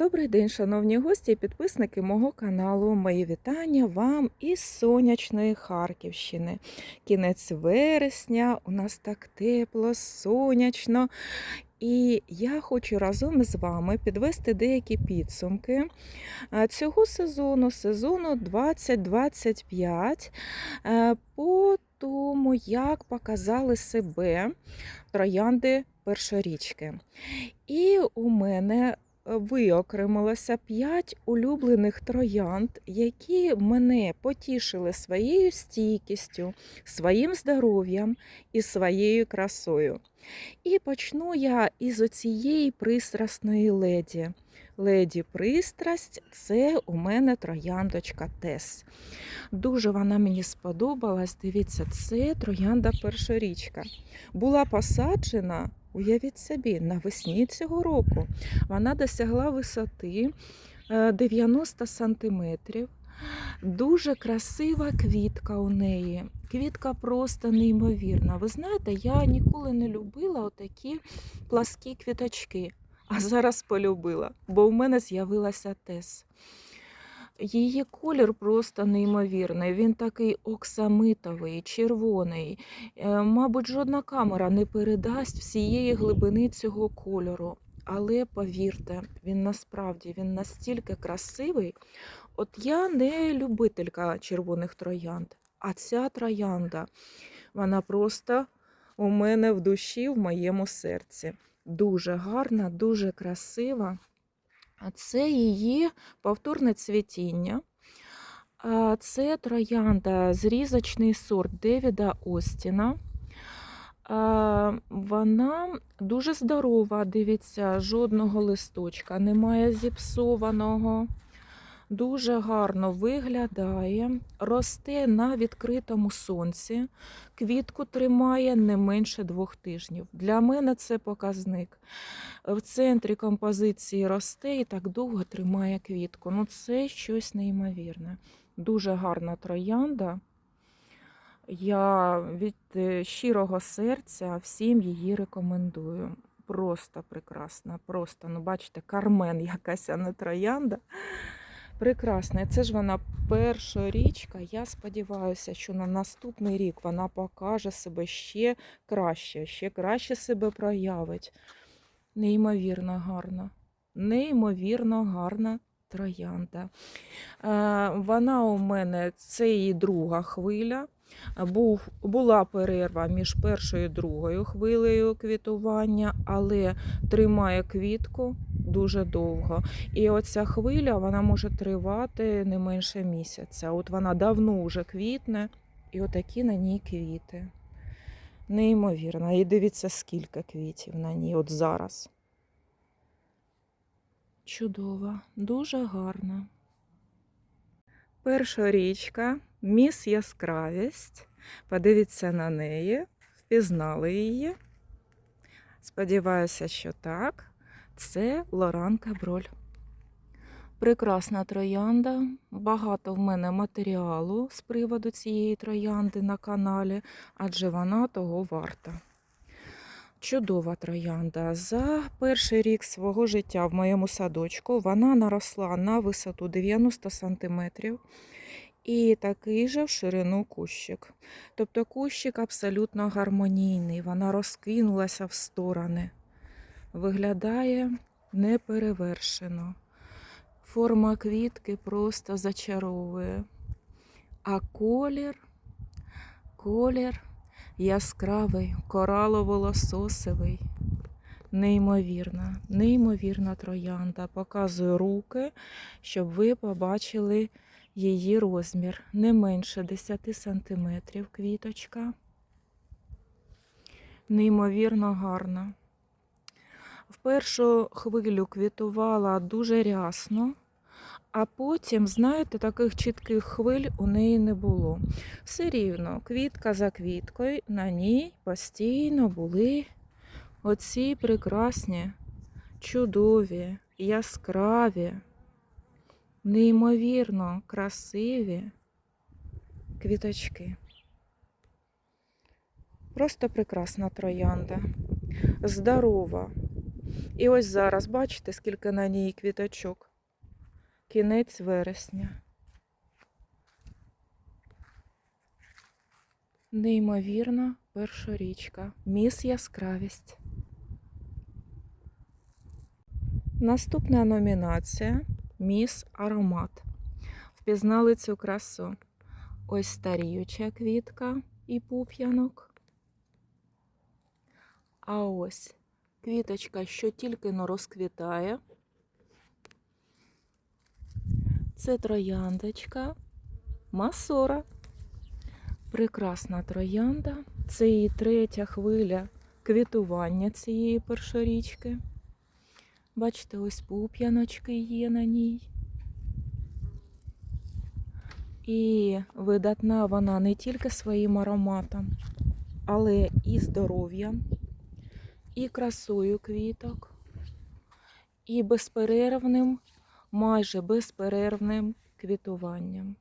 Добрий день, шановні гості і підписники мого каналу. Мої вітання вам із сонячної Харківщини. Кінець вересня, у нас так тепло, сонячно. І я хочу разом з вами підвести деякі підсумки е, цього сезону, сезону 2025, е, по тому, як показали себе троянди першорічки. І у мене виокремилося 5 улюблених троянд, які мене потішили своєю стійкістю, своїм здоров'ям і своєю красою. І почну я із оцієї пристрасної леді. Леді пристрасть це у мене трояндочка Тес. Дуже вона мені сподобалась. Дивіться, це троянда першорічка. Була посаджена Уявіть собі, навесні цього року вона досягла висоти е, 90 сантиметрів. Дуже красива квітка у неї. Квітка просто неймовірна. Ви знаєте, я ніколи не любила отакі пласкі квіточки, а зараз полюбила, бо в мене з'явилася тес. Її колір просто неймовірний. Він такий оксамитовий, червоний. Е, Мабуть, жодна камера не передасть всієї глибини цього кольору. Але повірте, він насправді він настільки красивий. От я не любителька червоних троянд, а ця троянда, вона просто у мене в душі, в моєму серці. Дуже гарна, дуже красива. Це її повторне цвітіння. Це троянда, зрізочний сорт Девіда Остіна. Вона дуже здорова, дивіться, жодного листочка, немає зіпсованого. Дуже гарно виглядає, росте на відкритому сонці, квітку тримає не менше двох тижнів. Для мене це показник. В центрі композиції росте і так довго тримає квітку. Ну, це щось неймовірне. Дуже гарна троянда. Я від е, щирого серця всім її рекомендую. Просто прекрасна. Просто, ну, бачите, кармен якась, а не троянда. Прекрасна. Це ж вона перша річка. Я сподіваюся, що на наступний рік вона покаже себе ще краще, ще краще себе проявить. Неймовірно гарна. Неймовірно гарна троянда. Е, Вона у мене це її друга хвиля. Був, була перерва між першою і другою хвилею квітування, але тримає квітку дуже довго. І оця хвиля вона може тривати не менше місяця. От вона давно вже квітне, і отакі на ній квіти. Неймовірно. І дивіться, скільки квітів на ній от зараз. Чудова, дуже гарна. Перша річка, міс яскравість. Подивіться на неї, впізнали її. Сподіваюся, що так. Це Лоран Каброль. Прекрасна троянда. Багато в мене матеріалу з приводу цієї троянди на каналі, адже вона того варта. Чудова троянда. За перший рік свого життя в моєму садочку вона наросла на висоту 90 см і такий же в ширину кущик. Тобто кущик абсолютно гармонійний, вона розкинулася в сторони. Виглядає неперевершено. Форма квітки просто зачаровує. А колір, колір яскравий, коралово-лососевий. Неймовірна, неймовірна троянда. Показую руки, щоб ви побачили її розмір. Не менше 10 сантиметрів квіточка. Неймовірно гарна. В першу хвилю квітувала дуже рясно, а потім, знаєте, таких чітких хвиль у неї не було. Все рівно, квітка за квіткою, на ній постійно були оці прекрасні, чудові, яскраві, неймовірно красиві квіточки. Просто прекрасна троянда, здорова, І ось зараз бачите, скільки на ній квіточок. Кінець вересня. Неймовірна першорічка. Міс яскравість. Наступна номінація Міс Аромат. Впізнали цю красу. Ось старіюча квітка і пуп'янок. А ось квіточка, що тільки но розквітає. Це трояндочка, масора. Прекрасна троянда. Це її третя хвиля квітування цієї першорічки. Бачите, ось пуп'яночки є на ній. І видатна вона не тільки своїм ароматом, але і здоров'ям, і красою квіток, і безперервним, майже безперервним квітуванням.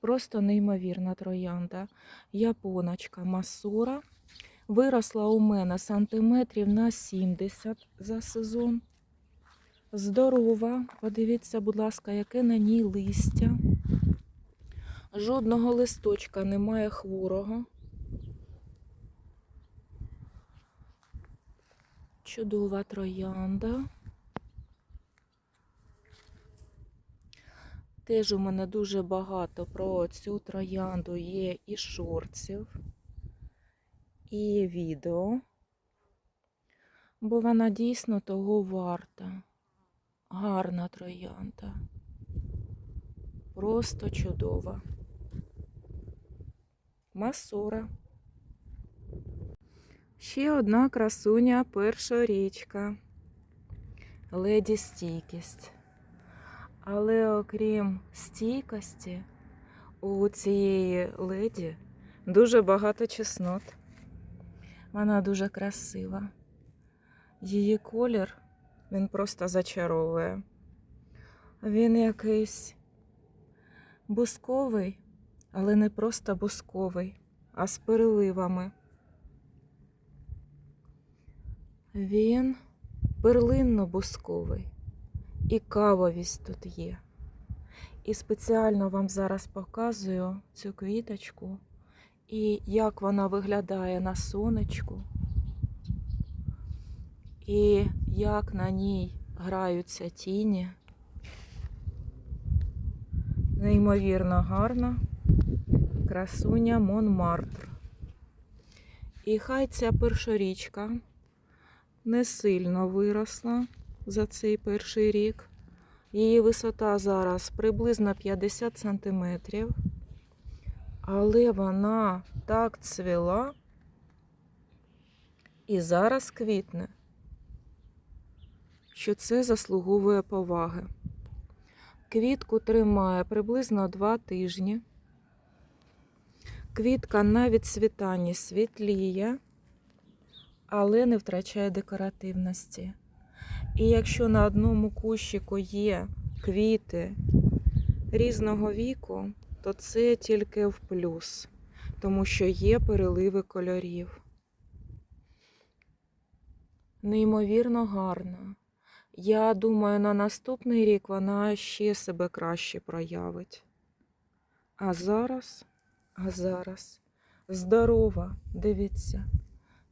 Просто неймовірна троянда. Японочка масура. Виросла у мене сантиметрів на 70 за сезон. Здорова. Подивіться, будь ласка, яке на ній листя. Жодного листочка немає хворого. Чудова троянда. Теж у мене дуже багато про цю троянду є і шорців, і відео, бо вона дійсно того варта. Гарна троянда. Просто чудова. Масора. Ще одна красуня першорічка. Леді стійкість. Але окрім стійкості, у цієї леді дуже багато чеснот. Вона дуже красива. Її колір він просто зачаровує. Він якийсь бусковий, але не просто бусковий, а з переливами. Він перлинно-бусковий. І кавовість тут є. І спеціально вам зараз показую цю квіточку і як вона виглядає на сонечку, і як на ній граються тіні. Неймовірно гарна красуня Монмартр. І хай ця першорічка не сильно виросла за цей перший рік. Її висота зараз приблизно 50 сантиметрів, але вона так цвіла і зараз квітне, що це заслуговує поваги. Квітку тримає приблизно 2 тижні. Квітка на відцвітанні світліє, але не втрачає декоративності. І якщо на одному кущику є квіти різного віку, то це тільки в плюс, тому що є переливи кольорів. Неймовірно гарно. Я думаю, на наступний рік вона ще себе краще проявить. А зараз, а зараз здорова, дивіться,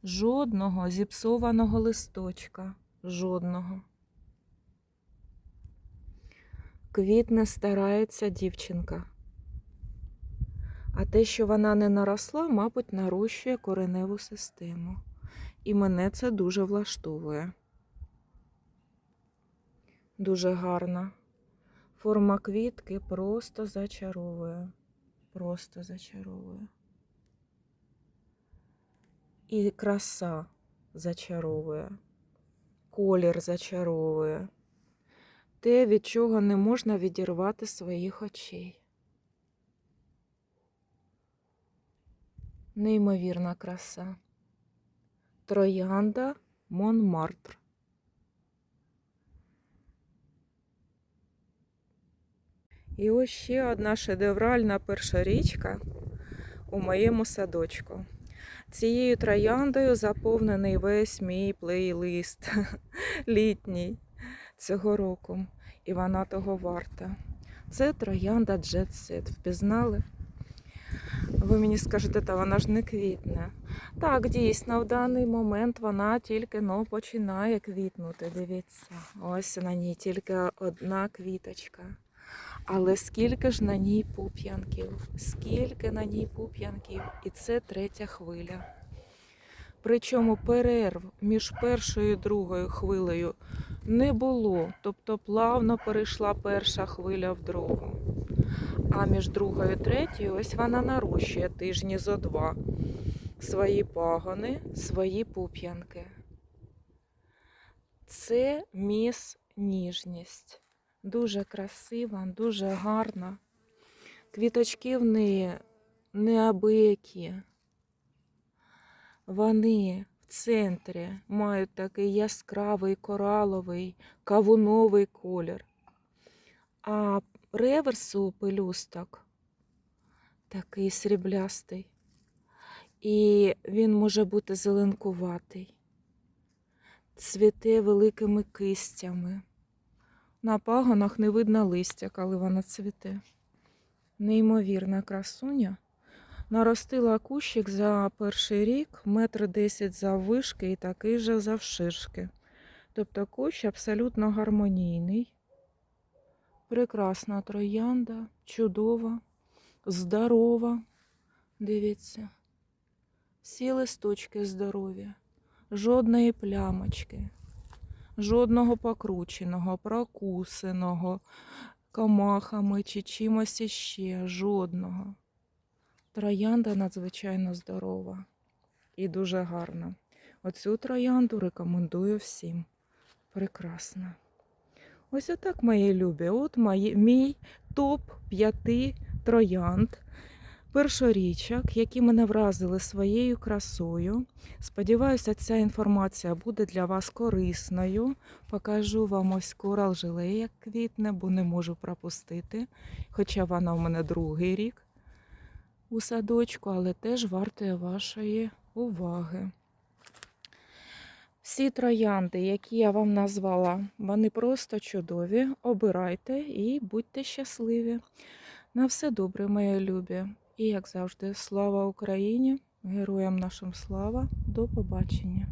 жодного зіпсованого листочка. Жодного. Квітне старається дівчинка. А те, що вона не наросла, мабуть, нарощує кореневу систему. І мене це дуже влаштовує. Дуже гарна. Форма квітки просто зачаровує. Просто зачаровує. І краса зачаровує колір зачаровує, те, від чого не можна відірвати своїх очей. Неймовірна краса. Троянда Монмартр. І ось ще одна шедевральна перша річка у моєму садочку. Цією трояндою заповнений весь мій плейлист літній цього року. І вона того варта. Це троянда Jet Set. Впізнали? Ви мені скажете, та вона ж не квітне. Так, дійсно, в даний момент вона тільки но починає квітнути. Дивіться, ось на ній тільки одна квіточка. Але скільки ж на ній пуп'янків, скільки на ній пуп'янків, і це третя хвиля. Причому перерв між першою і другою хвилею не було, тобто плавно перейшла перша хвиля в другу. А між другою і третьою ось вона нарощує тижні зо два свої пагони, свої пуп'янки. Це міс ніжність. Дуже красива, дуже гарна. Квіточки в неї неабиякі. Вони в центрі мають такий яскравий кораловий кавуновий колір. А реверс у пелюсток такий сріблястий. І він може бути зеленкуватий, цвіте великими кистями. На пагонах не видно листя, коли вона цвіте. Неймовірна красуня. Наростила кущик за перший рік, метр десять заввишки і такий же завширшки. Тобто кущ абсолютно гармонійний. Прекрасна троянда, чудова, здорова. Дивіться, всі листочки здорові, жодної плямочки, жодного покрученого, прокусеного комахами чи чимось іще, жодного. Троянда надзвичайно здорова і дуже гарна. Оцю троянду рекомендую всім. Прекрасна. Ось отак, мої любі. От мої, мій топ 5 троянд першорічок, які мене вразили своєю красою. Сподіваюся, ця інформація буде для вас корисною. Покажу вам ось корал жиле, як квітне, бо не можу пропустити. Хоча вона у мене другий рік у садочку, але теж вартує вашої уваги. Всі троянди, які я вам назвала, вони просто чудові. Обирайте і будьте щасливі. На все добре, мої любі. І, як завжди, слава Україні! Героям нашим слава! До побачення!